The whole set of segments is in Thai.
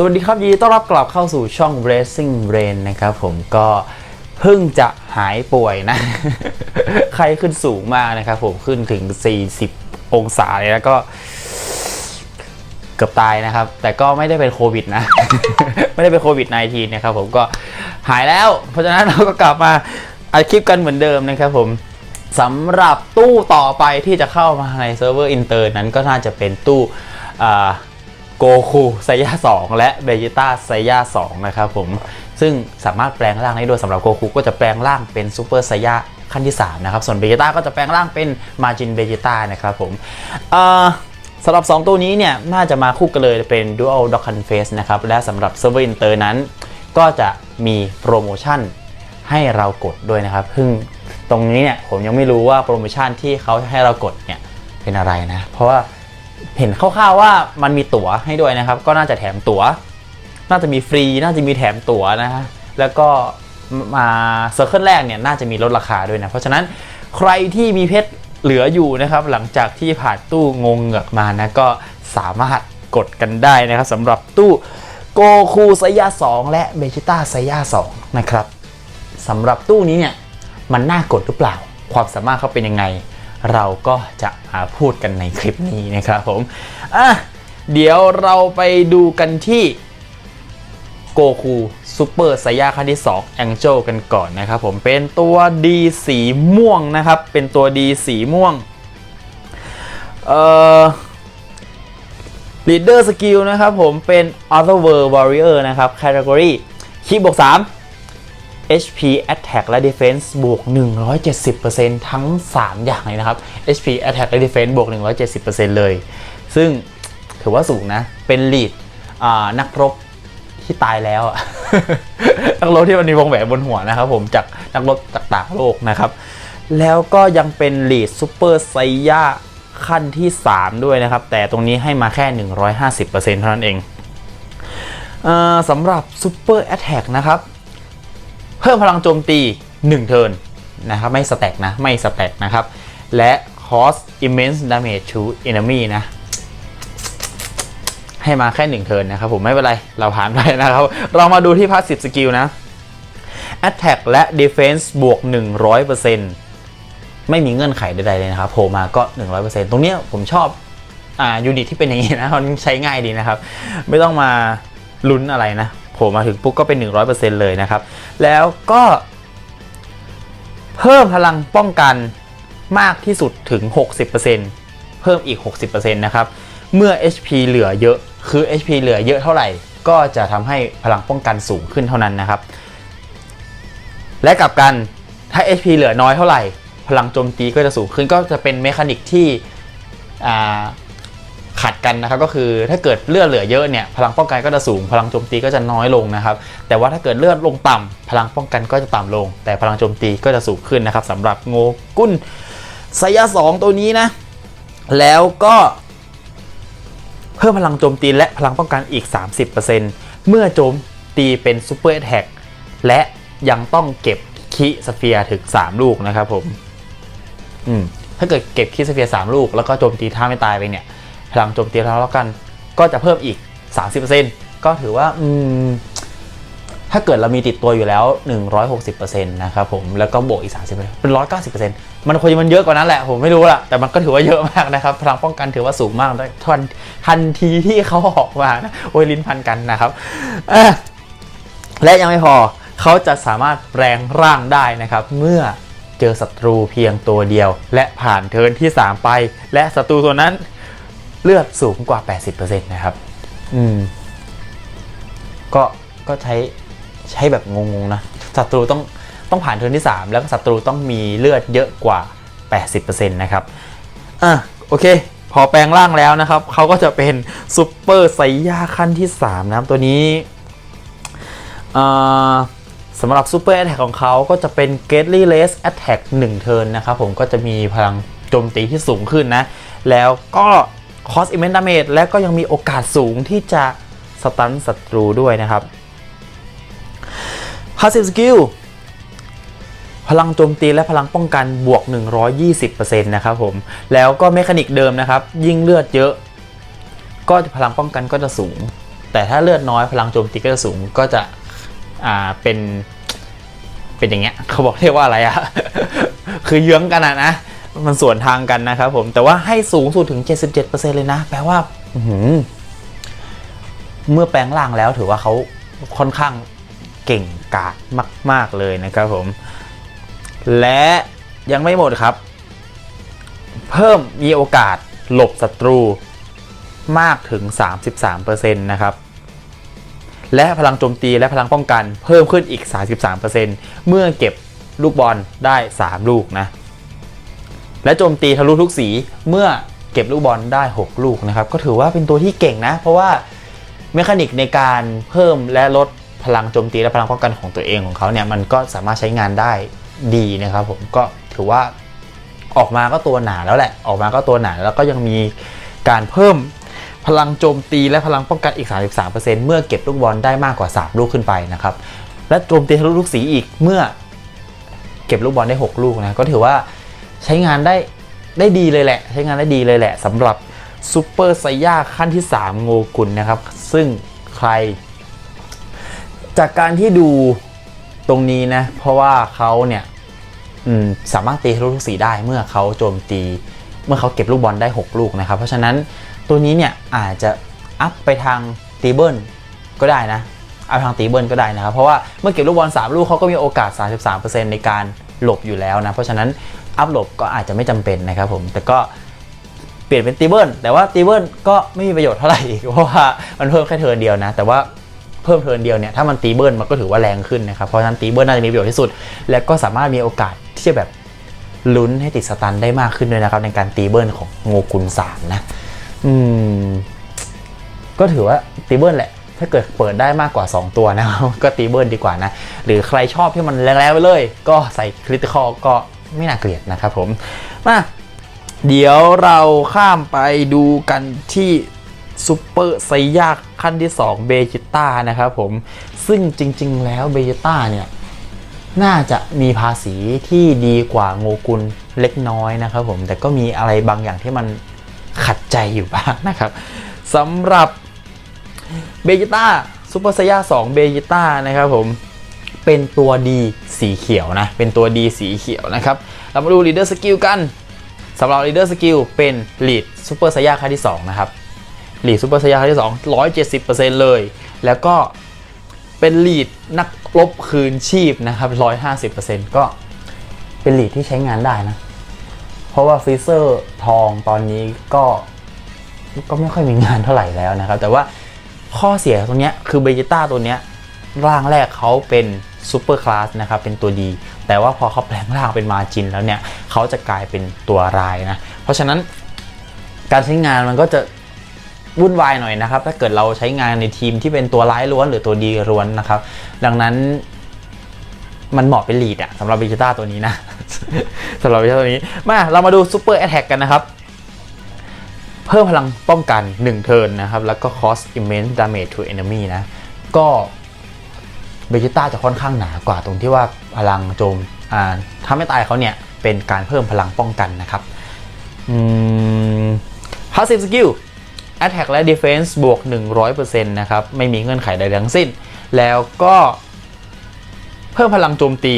สวัสดีครับยินดีต้อนรับกลับเข้าสู่ช่อง Racing Brain นะครับผมก็เพิ่งจะหายป่วยนะ ไข้ขึ้นสูงมากนะครับผมขึ้นถึง 40 องศาเลยแล้วก็เกือบตายนะครับ แต่ก็ไม่ได้เป็นโควิดนะ ไม่ได้เป็นโควิด -19 นะครับผมก็หายแล้ว เพราะฉะนั้นเราก็กลับมาอัดคลิปกันเหมือนเดิมนะครับผมสำหรับตู้ต่อไปที่จะเข้ามาในเซิร์ฟเวอร์อินเตอร์นั้นก็น่าจะเป็นตู้ โกคูไซยา2และเบจิต้าไซยา2นะครับผม ซึ่งสามารถแปลงร่างได้ด้วยสำหรับโกคูก็จะแปลงร่างเป็นซูเปอร์ไซยาขั้นที่ 3 นะครับ ส่วนเบจิต้าก็จะแปลงร่างเป็นมาจินเบจิต้านะครับผมสำหรับ 2 ตัวนี้เนี่ย น่าจะมาคู่กันเลยเป็น Dual Dock Hunt Face นะครับ และสำหรับ Server Inter นั้น ก็จะมีโปรโมชั่นให้เรากดด้วยนะครับซึ่งตรงนี้เนี่ยผมยังไม่รู้ว่าโปรโมชั่นที่เขาให้เรากดเนี่ยเป็นอะไรนะ เพราะว่า เห็นคร่าวๆว่ามันมีตั๋วให้ด้วยนะครับ ก็น่าจะแถมตั๋ว น่าจะมีฟรี น่าจะมีแถมตั๋วนะฮะ แล้วก็มาเซอร์เคิลแรกเนี่ยน่าจะมีลดราคาด้วยนะ เพราะฉะนั้นใครที่มีเพชรเหลืออยู่นะครับ หลังจากที่ผ่านตู้งงเงือกมานะก็สามารถกดกันได้นะครับสำหรับตู้โกคูไซยา2และเบจิต้าไซยา2นะครับสำหรับตู้นี้เนี่ยมันน่ากดหรือเปล่า ความสามารถเขาเป็นยังไง เราก็จะมาพูดกันในคลิปนี้นะครับผมอะเดี๋ยวเราไปดูกันที่โกคูซูเปอร์ไซยาขั้นที่2แองเจลกันก่อนนะครับผมเป็นตัวดีสีม่วงนะครับ เป็นตัวดีสีม่วงเอ่อ leader skill นะครับผมเป็น other world warrior นะครับ category คีบวก3 HP attack และ defense บวก 170%ทั้ง 3 อย่างเลยนะครับ HP attack และ defense บวก 170%เลย ซึ่งถือว่าสูงนะ เป็น lead นักรบที่ตายแล้วนักรบที่มันมีวงแหวนบนหัวนะครับผมจากนักรบจากต่างโลกนะครับ แล้วก็ยังเป็น lead super ไซยาขั้นที่ 3 ด้วยนะครับ แต่ตรงนี้ให้มาแค่ 150%เท่านั้นเองเออสำหรับ super attack นะครับ เพิ่มพลังโจมตี 1 เทิร์นนะครับไม่สแต็กนะไม่สแต็กนะครับ และ cause immense damage to enemy นะ ให้มาแค่ 1 เทิร์นนะครับผมไม่เป็นไร เราผ่านไปนะครับ เรามาดูที่ passive skill นะ attack และ defense บวก 100%ไม่มีเงื่อนไขใดๆเลยนะครับโผล่มาก็ 100%ตรงเนี้ยผมชอบอ่ายูนิตที่เป็นอย่างนี้นะมันใช้ง่ายดีนะครับ ไม่ต้องมาลุ้นอะไรนะ ผล่มาถึงปุ๊บก็เป็น 100%เลยนะครับ แล้วก็เพิ่มพลังป้องกันมากที่สุดถึง 60%เพิ่มอีก 60%นะครับ เมื่อ HP เหลือเยอะ คือ HP เหลือเยอะเท่าไหร่ ก็จะทำให้พลังป้องกันสูงขึ้นเท่านั้นนะครับ และกลับกัน ถ้า HP เหลือน้อยเท่าไหร่ พลังโจมตีก็จะสูงขึ้น ก็จะเป็นเมคานิกที่อ่า กันนะครับก็คือถ้าเกิดเลือดเหลือเยอะเนี่ยพลังป้องกันก็จะสูง พลังโจมตีก็จะน้อยลงนะครับแต่ว่าถ้าเกิดเลือดลงต่ำพลังป้องกันก็จะต่ำลง แต่พลังโจมตีก็จะสูงขึ้นนะครับสำหรับโงกุนไซยา2ตัวนี้นะแล้วก็เพิ่มพลังโจมตีและพลังป้องกันอีก 30%เมื่อโจมตีเป็นซูเปอร์แท็กและยังต้องเก็บคิสเฟียถึง 3 ลูกนะครับผม อืม ถ้าเกิดเก็บคิสเฟียร์3ลูก แล้วก็โจมตีท่าไม่ตายไปเนี่ย พลังโจมตีแล้วแล้วกัน ก็จะเพิ่มอีก 30%ก็ถือว่าอืมถ้าเกิดเรามีติดตัวอยู่แล้ว 160%นะครับผม แล้วก็บวกอีก 30%เป็น 190%มันควรจะมันเยอะกว่านั้นแหละ ผมไม่รู้ละแต่มันก็ถือว่าเยอะมากนะครับ พลังป้องกันถือว่าสูงมากทันทันทีที่เขาออกมานะโอ้ยลิ้นพันกันนะครับ และยังไม่พอ เขาจะสามารถแปลงร่างได้นะครับ เมื่อเจอศัตรูเพียงตัวเดียว และผ่านเทิร์นที่ 3 ไป และศัตรูตัวนั้น เลือดสูงกว่า 80%นะครับ อืม ก็ก็ใช้ใช้แบบงงๆนะศัตรูต้องต้องผ่านเทิร์นที่ 3 แล้วก็ศัตรูต้องมีเลือดเยอะกว่า 80%นะครับ อะ โอเค พอแปลงร่างแล้วนะครับ เขาก็จะเป็นซูเปอร์ไซย่าขั้นที่ 3 นะครับ ตัวนี้อ่าสำหรับซูเปอร์แอ t แทกของเขาก็จะเป็น g e t l y Less Attack 1เทิร์นนะครับผมก็จะมีพลังโจมตีที่สูงขึ้นนะ แล้วก็ Cost Immense Damage และก็ยังมีโอกาสสูงที่จะสตันศัตรูด้วยนะครับ Passive Skill พลังโจมตีและพลังป้องกันบวก 120%นะครับผม แล้วก็เมคานิกเดิมนะครับ ยิ่งเลือดเยอะ ก็พลังป้องกันก็จะสูง แต่ถ้าเลือดน้อยพลังโจมตีก็จะสูงก็จะอ่าเป็นเป็นอย่างเงี้ยเขาบอกเรียกว่าอะไรอะ คือเยื้องกันอะนะ มันสวนทางกันนะครับผมแต่ว่าให้สูงสุดถึง 77%เลยนะ แปลว่าอื้อหือเมื่อแปลงร่างแล้วถือว่าเขาค่อนข้างเก่งกาจมาก ๆ เลยนะครับผม และยังไม่หมดครับ เพิ่มมีโอกาสหลบศัตรูมากถึง 33%นะครับ และพลังโจมตีและพลังป้องกันเพิ่มขึ้นอีก 33%เมื่อเก็บลูกบอลได้ 3 ลูกนะ และโจมตีทะลุทุกสีเมื่อเก็บลูกบอลได้ 6 ลูกนะครับ ก็ถือว่าเป็นตัวที่เก่งนะ เพราะว่าเมคานิกในการเพิ่มและลดพลังโจมตีและพลังป้องกันของตัวเองของเขาเนี่ยมันก็สามารถใช้งานได้ดีนะครับ ผมก็ถือว่าออกมาก็ตัวหนาแล้วแหละ ออกมาก็ตัวหนาแล้วก็ยังมีการเพิ่มพลังโจมตีและพลังป้องกันอีก 33%เมื่อเก็บลูกบอลได้มากกว่า 3 ลูกขึ้นไปนะครับ และโจมตีทะลุทุกสีอีกเมื่อเก็บลูกบอลได้ 6 ลูกนะ ก็ถือว่า ใช้งานได้ได้ดีเลยแหละ ใช้งานได้ดีเลยแหละสำหรับซูเปอร์ไซย่าขั้นที่ 3 โงกุลนะครับ ซึ่งใคร จากการที่ดูตรงนี้นะ เพราะว่าเขาเนี่ยสามารถตีทะลุทุกสีได้เมื่อเขาโจมตีเมื่อเขาเก็บลูกบอลได้ 6 ลูกนะครับ เพราะฉะนั้นตัวนี้เนี่ยอาจจะอัพไปทางตีเบิลก็ได้นะ เอัพทางตีเบิลก็ได้นะครับ เพราะว่าเมื่อเก็บลูกบอล3ลูกเขาก็มีโอกาส 33%ในการ หลบอยู่แล้วนะ เพราะฉะนั้นอัพหลบก็อาจจะไม่จำเป็นนะครับผมแต่ก็เปลี่ยนเป็นตีเบิลแต่ว่าตีเบิลก็ไม่มีประโยชน์เท่าไหร่อีกเพราะว่ามันเพิ่มแค่เทิร์นเดียวนะ แต่ว่าเพิ่มเทิร์นเดียวเนี่ยถ้ามันตีเบิลมันก็ถือว่าแรงขึ้นนะครับเพราะฉะนั้นตีเบิลน่าจะมีประโยชน์ที่สุด และก็สามารถมีโอกาสที่จะแบบลุ้นให้ติดสตันได้มากขึ้นด้วยนะครับในการตีเบิลของโงกุลสามนะ อืม ก็ถือว่าตีเบิลแหละ ถ้าเกิดเปิดได้มากกว่า 2 ตัวนะครับก็ตีเบิลดีกว่านะ หรือใครชอบที่มันแรงๆไปเลย ก็ใส่คริติคอลก็ไม่น่าเกลียดนะครับผม มาเดี๋ยวเราข้ามไปดูกันที่ซูเปอร์ไซยากขั้นที่2เบจิต้านะครับผม ซึ่งจริง ๆ แล้วเบจิต้าเนี่ย น่าจะมีภาษีที่ดีกว่าโงกุลเล็กน้อยนะครับผม แต่ก็มีอะไรบางอย่างที่มันขัดใจอยู่บ้างนะครับสำหรับ เบจิต้าซูเปอร์ไซย่า2เบจิต้านะครับผมเป็นตัวดีสีเขียวนะ เป็นตัวดีสีเขียวนะครับ เรามาดู Leader Skill กันสำหรับ Leader Skill เป็น Lead Super Saiyan ขั้นที่ 2 นะครับ Lead Super Saiyan ขั้นที่ 2 170%เลย แล้วก็เป็น Lead นักลบคืนชีพนะครับ 150%ก็เป็น Lead ที่ใช้งานได้นะ เพราะว่าฟรีเซอร์ทองตอนนี้ก็ก็ไม่ค่อยมีงานเท่าไหร่แล้วนะครับ แต่ว่า ข้อเสียตรงเนี้ยคือเบจิต้าตัวเนี้ยร่างแรกเขาเป็นซูเปอร์คลาสนะครับเป็นตัวดี แต่ว่าพอเขาแปลงร่างเป็นมาจินแล้วเนี่ยเขาจะกลายเป็นตัวร้ายนะ เพราะฉะนั้นการใช้งานมันก็จะวุ่นวายหน่อยนะครับ ถ้าเกิดเราใช้งานในทีมที่เป็นตัวร้ายล้วนหรือตัวดีล้วนนะครับ ดังนั้นมันเหมาะเป็นลีดอะสำหรับเบจิต้าตัวนี้นะ สำหรับเบจิต้าตัวนี้มาเรามาดูซูเปอร์แอตแทกกันนะครับ เพิ่มพลังป้องกัน 1 เทิร์นนะครับ แล้วก็ cost immense damage to enemy นะ ก็เบจิต้าจะค่อนข้างหนากว่าตรงที่ว่าพลังโจมถ้าไม่ตายเขาเนี่ย เป็นการเพิ่มพลังป้องกันนะครับอืม passive skill attack และ defense บวก 100%นะครับ ไม่มีเงื่อนไขใดทั้งสิ้น แล้วก็เพิ่มพลังโจมตี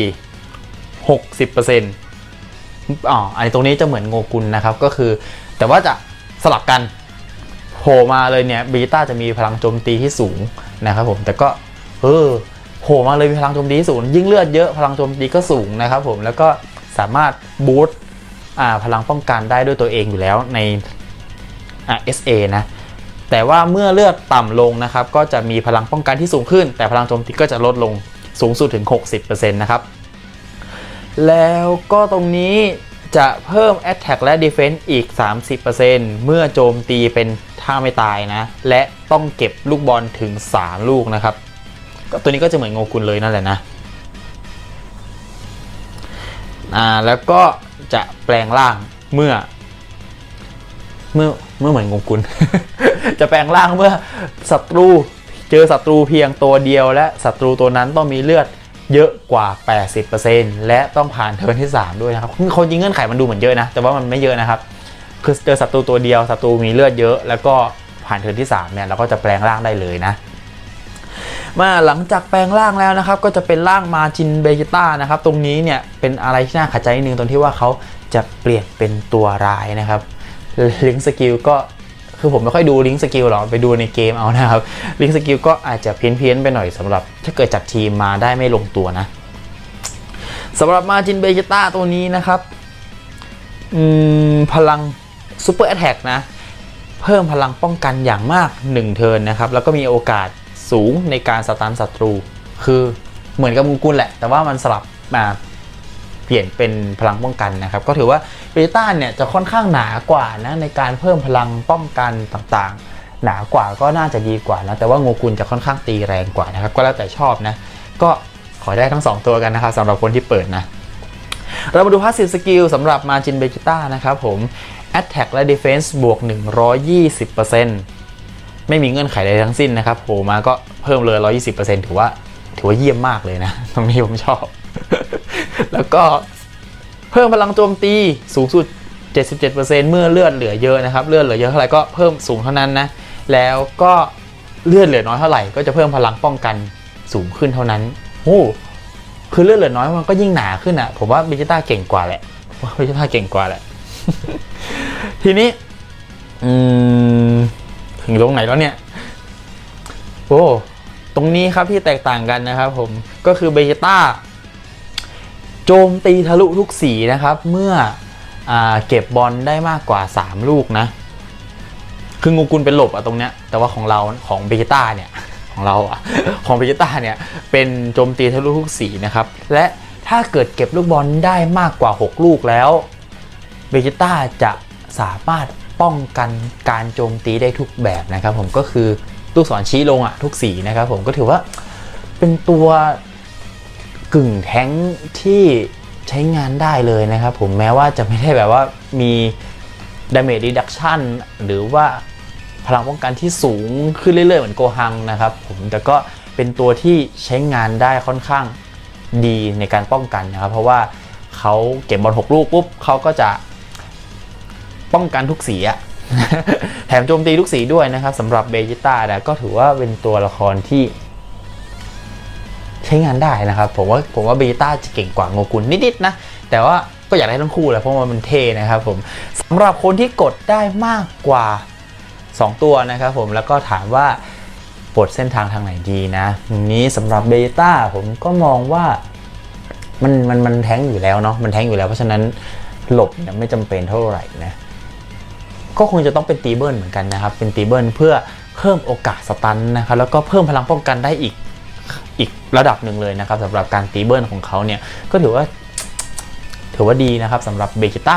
60%อ๋อ อันนี้ตรงนี้จะเหมือนโงกุลนะครับ ก็คือ แต่ว่าจะ สลับกันโผล่มาเลยเนี่ยเบต้าจะมีพลังโจมตีที่สูงนะครับผมแต่ก็เออโผล่มาเลยมีพลังโจมตีที่สูง ยิ่งเลือดเยอะพลังโจมตีก็สูงนะครับผมแล้วก็สามารถบูสต์พลังป้องกันได้ด้วยตัวเองอยู่แล้วในอ่า SA นะแต่ว่าเมื่อเลือดต่ำลงนะครับก็จะมีพลังป้องกันที่สูงขึ้น แต่พลังโจมตีก็จะลดลงสูงสุดถึง 60%นะครับแล้วก็ตรงนี้ จะเพิ่ม Attack และ Defense อีก 30%เมื่อโจมตีเป็นท่าไม่ตายนะ และต้องเก็บลูกบอลถึง 3 ลูกนะครับ ก็ตัวนี้ก็จะเหมือนโงกุลเลยนั่นแหละนะ อ่า แล้วก็จะแปลงร่างเมื่อ เมื่อเมื่อเหมือนงงกุล จะแปลงร่างเมื่อศัตรูเจอศัตรูเพียงตัวเดียวและศัตรูตัวนั้นต้องมีเลือด เยอะกว่า 80%และต้องผ่านเทิร์นที่ 3 ด้วยนะครับคนยิงเงื่อนไขมันดูเหมือนเยอะนะ แต่ว่ามันไม่เยอะนะครับ คือเจอศัตรูตัวเดียวศัตรูมีเลือดเยอะ แล้วก็ผผ่านเทิร์นที่ 3 เนี่ยเราก็จะแปลงร่างได้เลยนะ มาหลังจากแปลงร่างแล้วนะครับ ก็จะเป็นร่างมาจินเบจิต้านะครับ ตรงนี้เนี่ยเป็นอะไรที่น่าขัดใจนิดนึงตรงที่ว่าเขาจะเปลี่ยนเป็นตัวร้ายนะครับลิงสกิลก็ คือผมไม่ค่อยดูลิงก์สกิลหรอกไปดูในเกมเอานะครับลิงก์สกิลก็อาจจะเพี้ยนๆไปหน่อยสำหรับ ถ้าเกิดจัดทีมมาได้ไม่ลงตัวนะสำหรับมาจินเบจิต้าตัวนี้นะครับพลังซูเปอร์แอตแทกนะ เพิ่มพลังป้องกันอย่างมาก 1 เทิร์นนะครับ แล้วก็มีโอกาสสูงในการสตันศัตรู คือเหมือนกับมูกุลแหละ แต่ว่ามันสลับมา ปลี่ยนเป็นพลังป้องกันนะครับ ก็ถือว่าเบต้าเนี่ยจะค่อนข้างหนากว่านะในการเพิ่มพลังป้องกันต่างๆ หนากว่าก็น่าจะดีกว่านะแต่ว่างูกุลจะค่อนข้างตีแรงกว่านะครับก็แล้วแต่ชอบนะก็ขอได้ทั้ง 2 ตัวกันนะครับสำหรับคนที่เปิดนะเรามาดูพาสซีฟสกิลสำหรับมาจินเบจิต้านะครับผม Attack และ Defense บวก 120%ไม่มีเงื่อนไขใดทั้งสิ้นนะครับโผมาก็เพิ่มเลย 120%ถือว่าถือว่าเยี่ยมมากเลยนะ ตรงนี้ผมชอบ แล้วก็เพิ่มพลังโจมตีสูงสุด 77%เมื่อเลือดเหลือเยอะนะครับ เลือดเหลือเยอะเท่าไหร่ก็เพิ่มสูงเท่านั้นนะ แล้วก็เลือดเหลือน้อยเท่าไหร่ก็จะเพิ่มพลังป้องกันสูงขึ้นเท่านั้นโอ้คือเลือดเหลือน้อยมันก็ยิ่งหนาขึ้นอะ ผมว่าเบจิต้าเก่งกว่าแหละว่าเบจิต้าเก่งกว่าแหละ ทีนี้ถึงตรงไหนแล้วเนี่ย โอ้ ตรงนี้ครับที่แตกต่างกันนะครับผม ก็คือเบจิต้า โจมตีทะลุทุกสีนะครับ เมื่ออเก็บบอลได้มากกว่า 3 ลูกนะ คืองูกุลเป็นหลบอะตรงเนี้ย แต่ว่าของเราของเบจิต้าเนี่ยของเราอะของเบจิต้าเนี่ยเป็นโจมตีทะลุทุกสีนะครับ และถ้าเกิดเก็บลูกบอลได้มากกว่า 6 ลูกแล้วเบจิต้าจะสามารถป้องกันการโจมตีได้ทุกแบบนะครับ ผมก็คือลูกศรชี้ลงอะทุกสีนะครับ ผมก็ถือว่าเป็นตัว กึ่งแท้งที่ใช้งานได้เลยนะครับผมแม้ว่าจะไม่ได้แบบว่ามี damage reduction หรือว่าพลังป้องกันที่สูงขึ้นเรื่อยๆ เหมือนโกฮังนะครับผมแต่ก็เป็นตัวที่ใช้งานได้ค่อนข้างดีในการป้องกันนะครับ เพราะว่าเขาเก็บบอลหกลูกปุ๊บเขาก็จะป้องกันทุกสีอะแถมโจมตีทุกสีด้วยนะครับสำหรับเบจิต้านะก็ถือว่าเป็นตัวละครที่ ช้งานได้นะครับ ผมว่าผมว่าเบต้าจะเก่งกว่าโงกุลนิดๆนะ แต่ว่าก็อยากได้ทั้งคู่แหละเพราะว่ามันเท่นะครับผมสำหรับคนที่กดได้มากกว่า 2 ตัวนะครับผมแล้วก็ถามว่าปลดเส้นทางทางไหนดีนะนี้สำหรับเบต้าผมก็มองว่ามันมันมันแท้งอยู่แล้วเนาะมันแท้งอยู่แล้วเพราะฉะนั้นหลบเนี่ยไม่จำเป็นเท่าไหร่นะก็คงจะต้องเป็นตีเบิลเหมือนกันนะครับ เป็นตีเบิลเพื่อเพิ่มโอกาสสตันนะครับแล้วก็เพิ่มพลังป้องกันได้อีก อีกระดับหนึ่งเลยนะครับสำหรับการตีเบิลของเขาเนี่ยก็ถือว่าถือว่าดีนะครับสำหรับเบจิต้า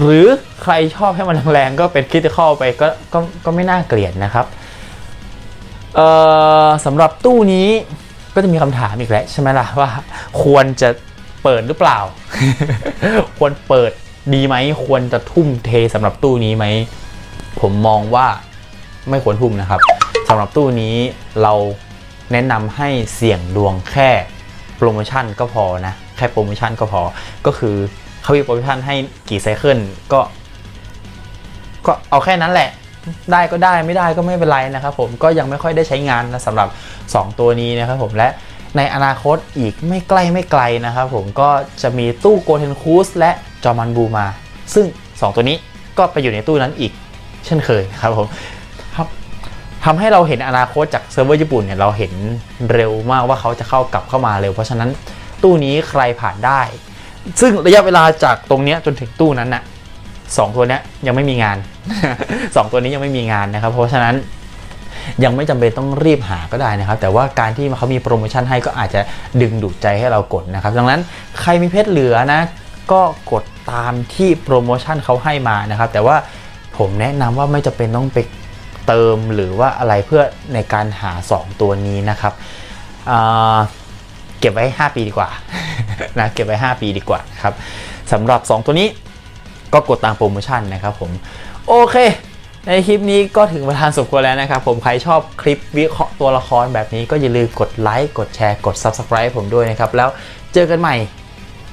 หรือใครชอบให้มันแรงๆก็เป็นคริติคอลไปก็ก็ก็ไม่น่าเกลียดนะครับเอ่อสำหรับตู้นี้ก็จะมีคำถามอีกแล้วใช่ไหมล่ะว่าควรจะเปิดหรือเปล่า ควรเปิดดีไหมควรจะทุ่มเทสำหรับตู้นี้ไหมผมมองว่าไม่ควรทุ่มนะครับสำหรับตู้นี้เรา แนะนำให้เสี่ยงดวงแค่โปรโมชั่นก็พอนะ แค่โปรโมชั่นก็พอ ก็คือเขามีโปรโมชั่นให้กี่ไซเคิลก็ ก็เอาแค่นั้นแหละ ได้ก็ได้ไม่ได้ก็ไม่เป็นไรนะครับผมก็ยังไม่ค่อยได้ใช้งานนะสำหรับ 2 ตัวนี้นะครับผมและในอนาคตอีกไม่ใกล้ไม่ไกลนะครับผมก็จะมีตู้โกเทนคูสและจอมันบูมา ซึ่ง 2 ตัวนี้ก็ไปอยู่ในตู้นั้นอีกเช่นเคยครับผม ทำให้เราเห็นอนาคตจากเซิร์ฟเวอร์ญี่ปุ่นเนี่ยเราเห็นเร็วมากว่าเขาจะเข้ากลับเข้ามาเร็ว เพราะฉะนั้นตู้นี้ใครผ่านได้ ซึ่งระยะเวลาจากตรงเนี้ยจนถึงตู้นั้นน่ะสองตัวเนี้ยยังไม่มีงานสองตัวนี้ยังไม่มีงานนะครับ เพราะฉะนั้นยังไม่จำเป็นต้องรีบหาก็ได้นะครับ แต่ว่าการที่เขามีโปรโมชั่นให้ก็อาจจะดึงดูดใจให้เรากดนะครับ ดังนั้นใครมีเพชรเหลือนะ ก็กดตามที่โปรโมชั่นเขาให้มานะครับ แต่ว่าผมแนะนำว่าไม่จะเป็นต้องไป เติมหรือว่าอะไรเพื่อในการหา 2 ตัวนี้นะครับเก็บไว้ 5 ปีดีกว่านะเก็บไว้ 5 ปีดีกว่าครับสำหรับ 2 ตัวนี้ก็กดตามโปรโมชั่นนะครับผมโอเค ในคลิปนี้ก็ถึงเวลาสมควรแล้วนะครับผมใครชอบคลิปวิเคราะห์ตัวละครแบบนี้ก็อย่าลืมกดไลค์กดแชร์กด Subscribe ผมด้วยนะครับ แล้วเจอกันใหม่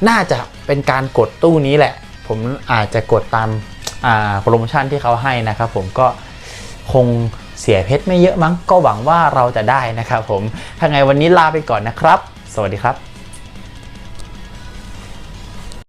น่าจะเป็นการกดตู้นี้แหละ ผมอาจจะกดตามโปรโมชั่นที่เขาให้นะครับผมก็ คงเสียเพชรไม่เยอะมั้งก็หวังว่าเราจะได้นะครับผมถ้าไงวันนี้ลาไปก่อนนะครับ สวัสดีครับ